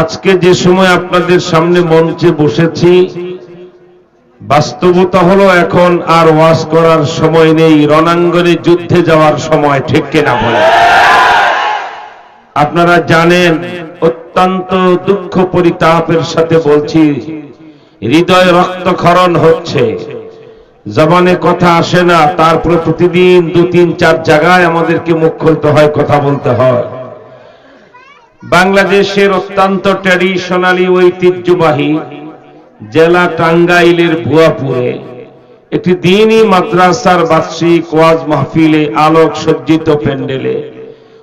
আজকে যে সময় আপনাদের সামনে মঞ্চে বসেছি, বাস্তবতা হলো এখন আর ওয়াজ করার সময় নেই, রণাঙ্গনে যুদ্ধে যাওয়ার সময়, ঠিক কিনা বলে আপনারা জানেন, অত্যন্ত দুঃখ পরিতাপের সাথে বলছি, হৃদয় রক্তক্ষরণ হচ্ছে। জবানে কথা আসে না, তারপরে প্রতিদিন দু তিন চার জায়গায় আমাদেরকে মুখ খুলতে হয়, কথা বলতে হয়। বাংলাদেশের অত্যন্ত ট্র্যাডিশনালি ঐতিহ্যবাহী জেলা টাঙ্গাইলের ভুয়াপুরে একটি দিনই মাদ্রাসার বার্ষিক ওয়াজ মাহফিলে আলোক সজ্জিত প্যান্ডেলে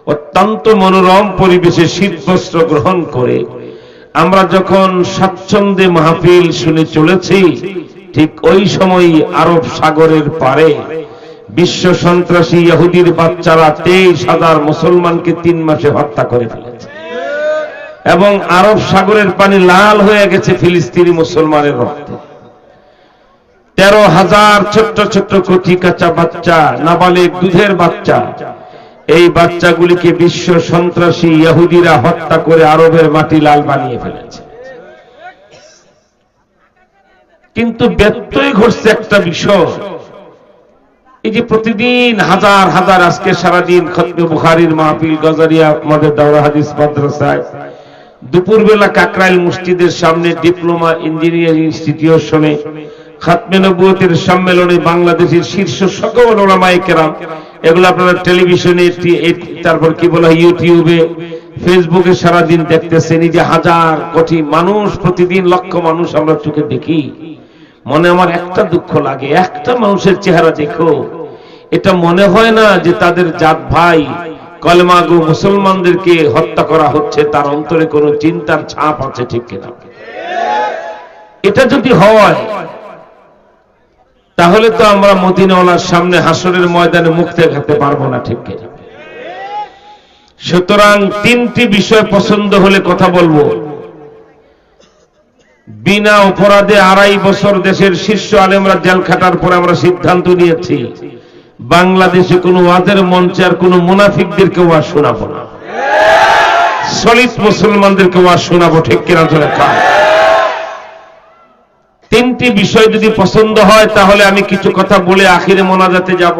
অত্যন্ত মনোরম পরিবেশে শীতবস্ত্র গ্রহণ করে আমরা যখন স্বাচ্ছন্দ্যে মাহফিল শুনে চলেছি, ঠিক ওই সময়ই আরব সাগরের পারে বিশ্ব সন্ত্রাসী ইহুদির বাচ্চারা তেইশ হাজার মুসলমানকে তিন মাসে হত্যা করে ফেলেছে। এবং আরব সাগরের পানি লাল হয়ে গেছে ফিলিস্তিনি মুসলমানের রক্তে। তেরো হাজার ছোট্ট ছোট্ট কচি কাঁচা বাচ্চা, নাবালেক দুধের বাচ্চা। এই বাচ্চাগুলিকে বিশ্ব সন্ত্রাসী ইহুদিরা হত্যা করে আরবের মাটি লাল বানিয়ে ফেলেছে। কিন্তু ব্যত্যয় ঘটছে একটা বিষয়। এই যে প্রতিদিন হাজার হাজার, আজকে সারাদিন খতমে বুখারির মাহফিল, গজারিয়া, আমাদের দাওরা হাদিস মাদ্রাসায় দুপুরবেলা কাকরাইল মসজিদের সামনে ডিপ্লোমা ইঞ্জিনিয়ারিং ইনস্টিটিউশনে খাতমে নবুয়তের সম্মেলনে বাংলাদেশের শীর্ষ সকল ওলামায়ে কেরাম, এগুলো আপনারা টেলিভিশনে তারপর কি বলা ইউটিউবে, ফেসবুকে সারাদিন দেখতেছেন, এই যে হাজার কোটি মানুষ, প্রতিদিন লক্ষ মানুষ আমরা চোখে দেখি। মনে আমার একটা দুঃখ লাগে, একটা মানুষের চেহারা দেখো, এটা মনে হয় না যে তাদের জাত ভাই কলমাগু মুসলমানদেরকে হত্যা করা হচ্ছে, তার অন্তরে কোনো চিন্তার ছাপ আছে ঠিক কিনা? এটা যদি হয়, তাহলে তো আমরা মদিনাওয়ালার সামনে হাসরের ময়দানে মুখ দেখাতে পারব না ঠিক কিনা? সুতরাং তিনটি বিষয় পছন্দ হলে কথা বলব। বিনা অপরাধে আড়াই বছর দেশের শীর্ষ আলেমরা জেল খাটার পর আমরা সিদ্ধান্ত নিয়েছি। বাংলাদেশে কোনো ওয়াজের মঞ্চে আর কোনো মুনাফিকদেরকে ওয়াজ শোনাবো না। সলিত মুসলমানদেরকে ওয়াজ শোনাবো, ঠিক কিনা ধরে খান তিনটি বিষয় যদি পছন্দ হয়, তাহলে আমি কিছু কথা বলে আখিরে মোনাজাতে যাব।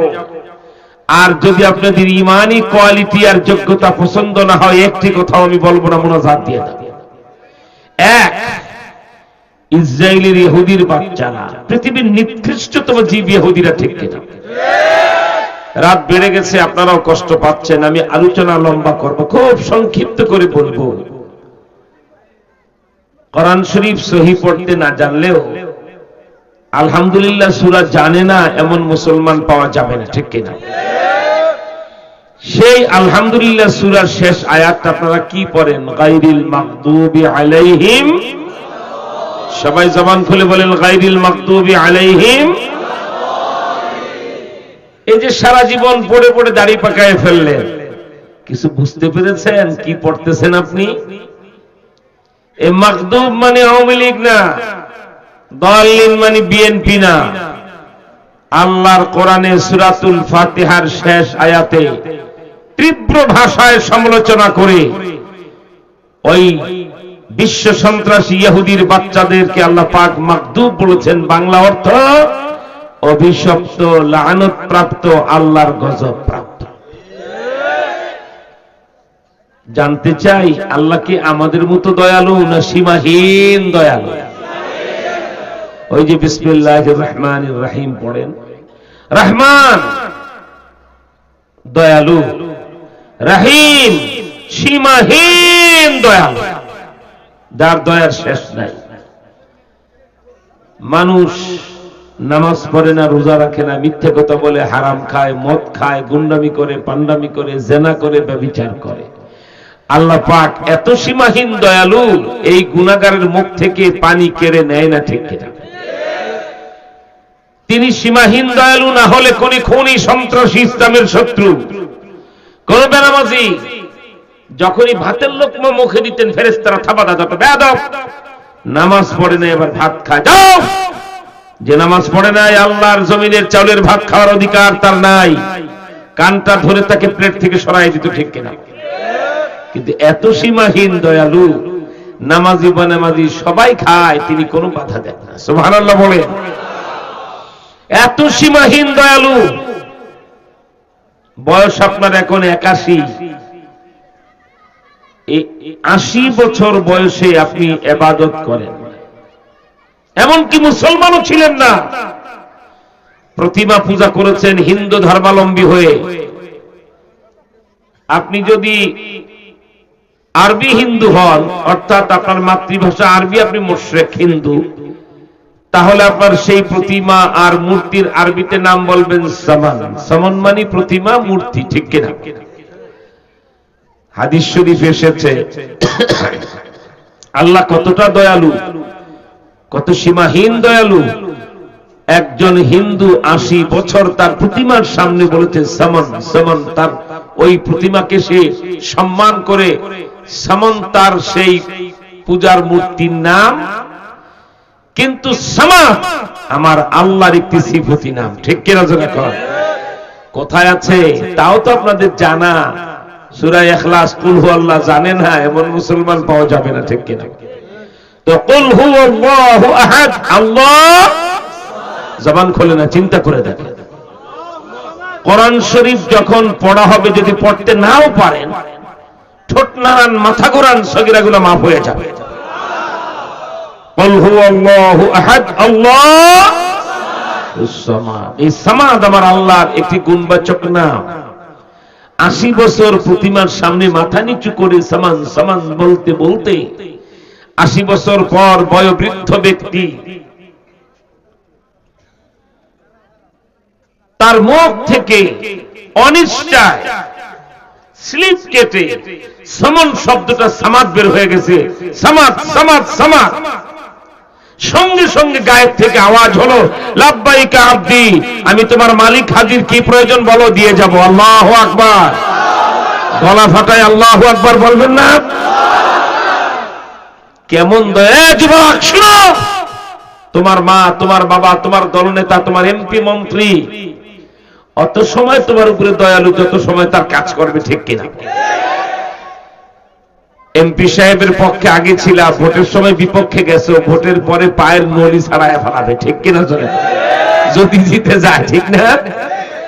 আর যদি আপনাদের ইমানি কোয়ালিটি আর যোগ্যতা পছন্দ না হয়, একটি কথাও আমি বলব না, মোনাজাত দিয়ে এক ইসরায়েলের ইহুদির বাচ্চারা, পৃথিবীর নিকৃষ্টতম জীব ইহুদিরা ঠিক কিনা? রাত বেড়ে গেছে, আপনারাও কষ্ট পাচ্ছেন, আমি আলোচনা লম্বা করব, খুব সংক্ষিপ্ত করে বলব। কোরআন শরীফ সহি পড়তে না জানলেও, আলহামদুলিল্লাহ সুরা জানে না, এমন মুসলমান পাওয়া যাবে না, ঠিক কিনা? সেই আলহামদুলিল্লাহ সুরার শেষ আয়াতটা আপনারা কি পড়েন? গাইরিল মাকদুবি আলাইহিম সবাই জবান খুলে বলেন গাইরিল মাকদুবি আলাইহিম। এই যে সারা জীবন পড়ে পড়ে দাড়ি পাকায় ফেললেন। কিছু বুঝতে পেরেছেন? কি পড়তেছেন আপনি? এ মাকদুব মানে আওয়ামী লীগ না দলিন মানে বিএনপি না। আল্লাহর কোরআনে সুরাতুল ফাতিহার শেষ আয়াতে তীব্র ভাষায় সমালোচনা করে ওই বিশ্ব সন্ত্রাসী ইহুদির বাচ্চাদেরকে আল্লাহ পাক মাকদুব বলেছেন। বাংলা অর্থ, অভিশপ্ত লানত প্রাপ্ত আল্লাহর গজব প্রাপ্ত। জানতে চাই, আল্লাহ কি আমাদের মতো দয়ালু না সীমাহীন দয়ালু? ওই যে বিসমিল্লাহ রহমান রাহিম পড়েন। রহমান, দয়ালু, রাহিম, সীমাহীন দয়ালু। যার দয়ার শেষ নাই। মানুষ নামাজ পড়ে না, রোজা রাখে না, মিথ্যে কথা বলে, হারাম খায়, মদ খায়, গুন্ডামি করে পান্ডামি করে, জেনা করে ব্যবিচার করে। আল্লাহ পাক এত সীমাহীন দয়ালু, এই গুণাগারের মুখ থেকে পানি কেড়ে নেয় না, ঠিক তিনি সীমাহীন দয়ালু, না হলে কোন খুনি, সন্ত্রাসী, ইসলামের শত্রু। কোন বেনামাজি যখনই ভাতের লোকমা মুখে দিতেন ফেরেস্তারা থাবাদা যত বেদব নামাজ পড়ে না, এবার ভাত খায়। যাও! যে নামাজ পড়ে নাই, আল্লাহর জমিনের চাউলের ভাত খাওয়ার অধিকার তার নাই। কানটা ধরে তাকে প্লেট থেকে সরাই দিত, ঠিক কিনা? কিন্তু এত সীমাহীন দয়ালু, নামাজি বানামাজি সবাই খায়, তিনি কোনো বাধা দেন না। সুবহানাল্লাহ বলে এত সীমাহীন দয়ালু, বয়স আপনার এখন একাশি। আশি বছর বয়সে আপনি এবাদত করেন। এমনকি মুসলমানও ছিলেন না। প্রতিমা পূজা করেছেন হিন্দু ধর্মাবলম্বী হয়ে। আপনি যদি আরবি হিন্দু হন, অর্থাৎ আপনার মাতৃভাষা আরবি, আপনি মোশরেক হিন্দু, তাহলে আপনার সেই প্রতিমা আর মূর্তির আরবিতে নাম বলবেন সামান। সামান মানে প্রতিমা, মূর্তি, ঠিক কিনা? হাদিস শরীফ এসেছে। আল্লাহ কতটা দয়ালু, কত সীমাহীন দয়ালু। একজন হিন্দু আশি বছর তার প্রতিমার সামনে বলেছে, সমন সমন তার ওই প্রতিমাকে সে সম্মান করে, সমন তার সেই পূজার মূর্তির নাম। কিন্তু সমাজ আমার আল্লাহর একটি সিফতি নাম। ঠিক কিনা জোরে কর কোথায় আছে? তাও তো আপনাদের জানা। সুরা এখলাস কুল হু আল্লাহ জানে না, এমন মুসলমান পাওয়া যাবে না, ঠিক কিনা? তো কুল হু আল্লাহু আহাদ, আল্লাহ জবান খোলে না, চিন্তা করে দেখে কোরআন শরীফ যখন পড়া হবে, যদি পড়তে নাও পারেন, ঠোঁট নারান মাথা কোরআন সগিরাগুলো মাফ হয়ে যাবে। কুল হু আল্লাহু আহাদ, আল্লাহ এই সমাদ আমার আল্লাহর একটি গুণবাচক নাম। আশি বছর প্রতিমার সামনে মাথা নিচু করে সামান সামান বলতে বলতে আশি বছর পর বয়োবৃদ্ধ ব্যক্তি তার মুখ থেকে অনিষ্টায় স্লিপ কেটে সমন শব্দটা সামাদ বের হয়ে গেছে। সামাদ সামাদ সামাদ। সঙ্গে সঙ্গে গায়ের থেকে আওয়াজ হলো লাভবাইকা আব্দি, আমি তোমার মালিক হাজির কি প্রয়োজন বলো, দিয়ে যাব। আল্লাহ আকবার। গলা ফাটায় আল্লাহ আকবার বলবেন না? কেমন যুবক, শুনো। তোমার মা, তোমার বাবা, তোমার দলনেতা, তোমার এমপি মন্ত্রী, অত সময় তোমার উপরে দয়ালু, যত সময় তার কাজ করবে, ঠিক কিনা? এমপি সাহেবের পক্ষে আগে ছিল ভোটের সময় বিপক্ষে গেছে ভোটের পরে পায়ের নলি ছাড়ায় ফেলাবে, ঠিক কিনা চলে যদি জিতে যায়, ঠিক না?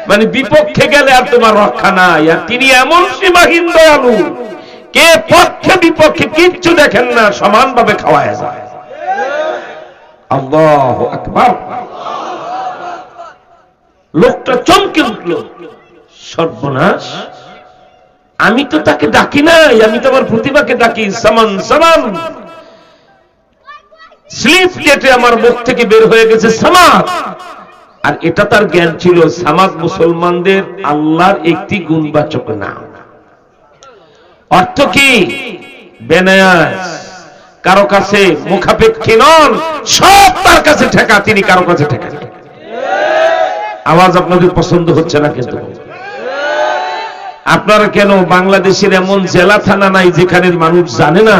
মানে বিপক্ষে গেলে আর তোমার রক্ষা নাই, আর তিনি এমন সীমাহীন দয়ালু, কে পক্ষে বিপক্ষে কিচ্ছু দেখেন না, সমানভাবে খাওয়ায় যায়। আল্লাহ আকবার। লোকটা চমকে উঠল, সর্বনাশ। আমি তো তাকে ডাকি নাই, আমি তো আমার প্রতিভাকে ডাকি। সামান সামান। স্লিপ কেটে আমার মুখ থেকে বের হয়ে গেছে সামাদ। আর এটা তার জ্ঞান ছিল, সামাদ মুসলমানদের আল্লাহর একটি গুণবাচক নাম। অর্থ কি? বেনায়াস। কারও কাছে মুখাপেক্ষী নন, সব তার কাছে ঠেকা, তিনি কারও কাছে ঠেকা। আওয়াজ আপনাদের পছন্দ হচ্ছে না কিন্তু? আপনারা কেন বাংলাদেশের এমন জেলা থানা নাই যেখানে মানুষ জানে না?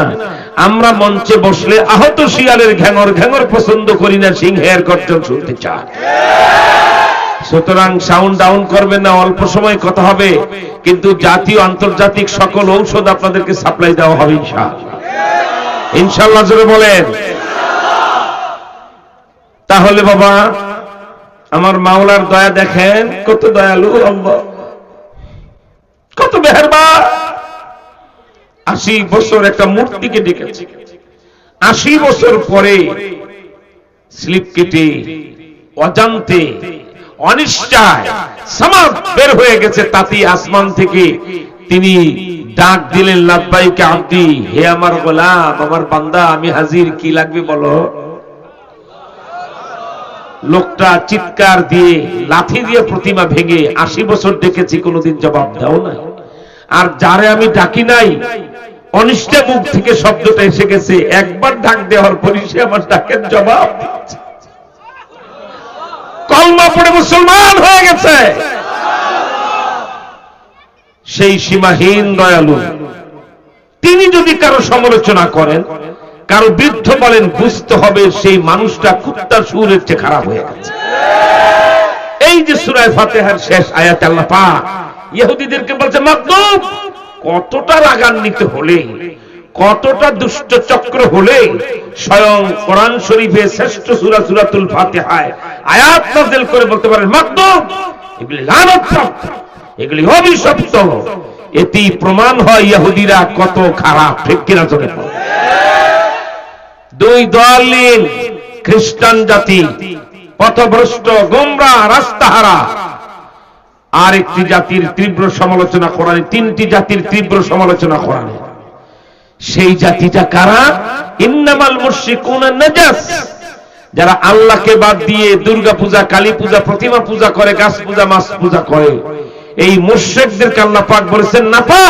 আমরা মঞ্চে বসলে আহত শিয়ালের ঘ্যাঙর ঘ্যাঙর পছন্দ করি না সিংহের গর্জন শুনতে চায় সুতরাং সাউন্ড ডাউন করবেন না, অল্প সময় কথা হবে, কিন্তু জাতীয় আন্তর্জাতিক সকল ঔষধ আপনাদেরকে সাপ্লাই দেওয়া হবে ইনশাল্লাহ জোরে বলেন। তাহলে বাবা, আমার মাওলার দয়া দেখেন, কত দয়ালু আল্লাহ কত মেহরবান। আশি বছর একটা মূর্তিকে ডেকেছে। আশি বছর পরে স্লিপ কেটে অজান্তে, অনিশ্চয় সমাজ বের হয়ে গেছে তাতি আসমান থেকে। তিনি ডাক দিলেন, লাভবাইকে আব্দি, হে আমার গোলাম, আমার বান্দা, আমি হাজির, কি লাগবে বলো? লোকটা চিৎকার দিয়ে, লাথি দিয়ে প্রতিমা ভেঙে আশি বছর ডেকেছি, কোনোদিন জবাব দাও না আর যারে আমি ডাকি নাই, অনিষ্টা মুখ থেকে শব্দটা এসে গেছে, একবার ডাক দেওয়ার পরই সে আমার ডাকের জবাব কলমা পড়ে মুসলমান হয়ে গেছে। সেই সীমাহীন দয়ালু, তিনি যদি কারও সমালোচনা করেন কারও বৃদ্ধ বলেন, বুঝতে হবে সেই মানুষটা কুত্তার সুরের চেয়ে খারাপ হয়ে গেছে। এই যে সুরায় ফাতেহার শেষ আয়াত আল্লাহ পাক ইহুদিদেরকে বলছে, মাকদুব, কতটা রাগান্বিত হলে, কতটা দুষ্ট চক্র হলে স্বয়ং কোরআন শরীফে শ্রেষ্ঠ সুরা সুরাতুল ফাতিহায় আয়াত নাযিল করে বলতে পারেন মাকদুম এগুলি লানতপ্রাপ্ত, এগুলি অভিশপ্ত, এতেই প্রমাণ হয় ইহুদিরা কত খারাপ, ঠিক কিনা চলে দুই দল খ্রিস্টান জাতি, পথভ্রষ্ট, গোমরা, রাস্তাহারা। আর একটি জাতির তীব্র সমালোচনা করানি তিনটি জাতির তীব্র সমালোচনা করানি সেই জাতিটা কারা? ইন্নামাল মুশরিকুনা নাজাস। যারা আল্লাহকে বাদ দিয়ে দুর্গা পূজা, কালী পূজা, প্রতিমা পূজা করে, গাছ পূজা, মাছ পূজা করে। এই মুশরিকদেরকে আল্লাহ পাক বলেছেন নাপা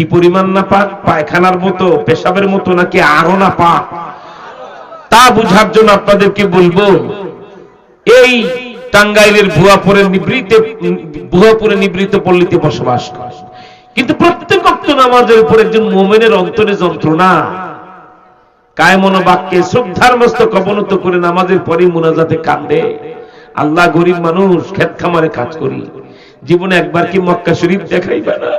কি পরিমাণ না পাক? পায়খানার মতো, পেশাবের মতো নাকি আরও না পাক? তা বুঝার জন্য আপনাদেরকে বলব, এই টাঙ্গাইলের ভুয়াপুরের নিবৃতে ভুয়াপুরে নিবৃত পল্লীতে বসবাস করে। কিন্তু প্রত্যেক অক্ত নামাজের উপর একজন মোমেনের অন্তরে যন্ত্রণা কায়মন বাক্যে শ্রদ্ধার মস্তক অবনত করে নামাজের পরে মুনাজাতে কান্দে। আল্লাহ গরিব মানুষ খেত খামারে কাজ করি। জীবনে একবার কি মক্কা শরীফ দেখাইবে না?